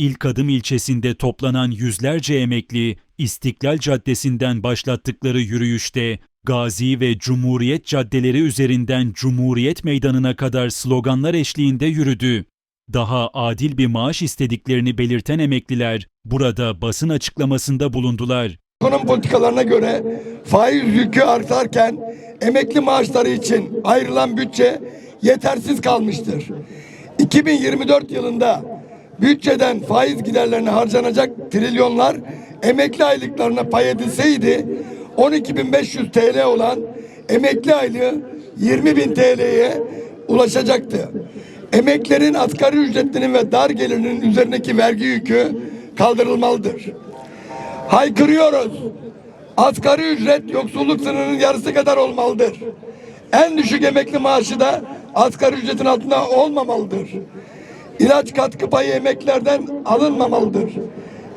İlk Adım ilçesinde toplanan yüzlerce emekli İstiklal Caddesi'nden başlattıkları yürüyüşte Gazi ve Cumhuriyet caddeleri üzerinden Cumhuriyet Meydanı'na kadar sloganlar eşliğinde yürüdü. Daha adil bir maaş istediklerini belirten emekliler burada basın açıklamasında bulundular. Ekonomi politikalarına göre faiz yükü artarken emekli maaşları için ayrılan bütçe yetersiz kalmıştır. 2024 yılında bütçeden faiz giderlerine harcanacak trilyonlar emekli aylıklarına pay edilseydi 12.500 TL olan emekli aylığı 20.000 TL'ye ulaşacaktı. Emeklerin asgari ücretlinin ve dar gelirinin üzerindeki vergi yükü kaldırılmalıdır. Haykırıyoruz. Asgari ücret yoksulluk sınırının yarısı kadar olmalıdır. En düşük emekli maaşı da asgari ücretin altında olmamalıdır. İlaç katkı payı emeklerden alınmamalıdır.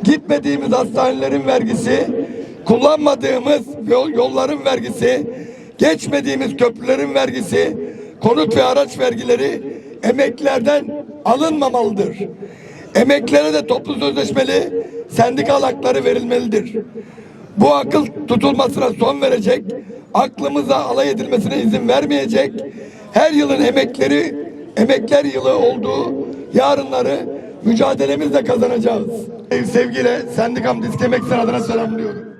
Gitmediğimiz hastanelerin vergisi, kullanmadığımız yol- yolların vergisi, geçmediğimiz köprülerin vergisi, konut ve araç vergileri emeklilerden alınmamalıdır. Emeklilere de toplu sözleşmeli sendikal hakları verilmelidir. Bu akıl tutulmasına son verecek, aklımıza alay edilmesine izin vermeyecek, her yılın emekleri, emekler yılı olduğu yarınları mücadelemizle kazanacağız. Sevgiyle sendikam disk emekçiler adına selamlıyorum.